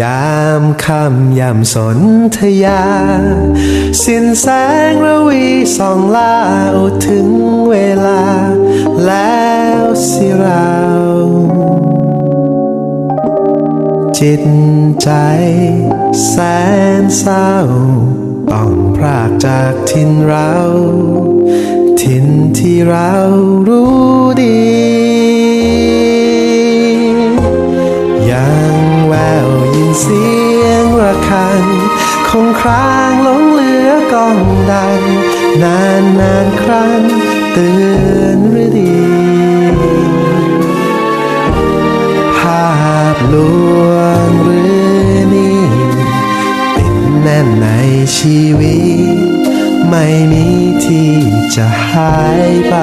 ยามค่ำยามสนธยา สิ้นแสงระวีส่องลาอุถึงเวลา แล้วสิเรา จิตใจแสนเศร้า ต้องพรากจากทินเรา ทินที่เรารู้ดี เสียงระฆัง คงครางหลงเหลือกองดัง นานนานครั้งเตือนฤดีภาพลวงหรือนี่ติดแน่นในชีวิต ไม่มีที่จะหายไป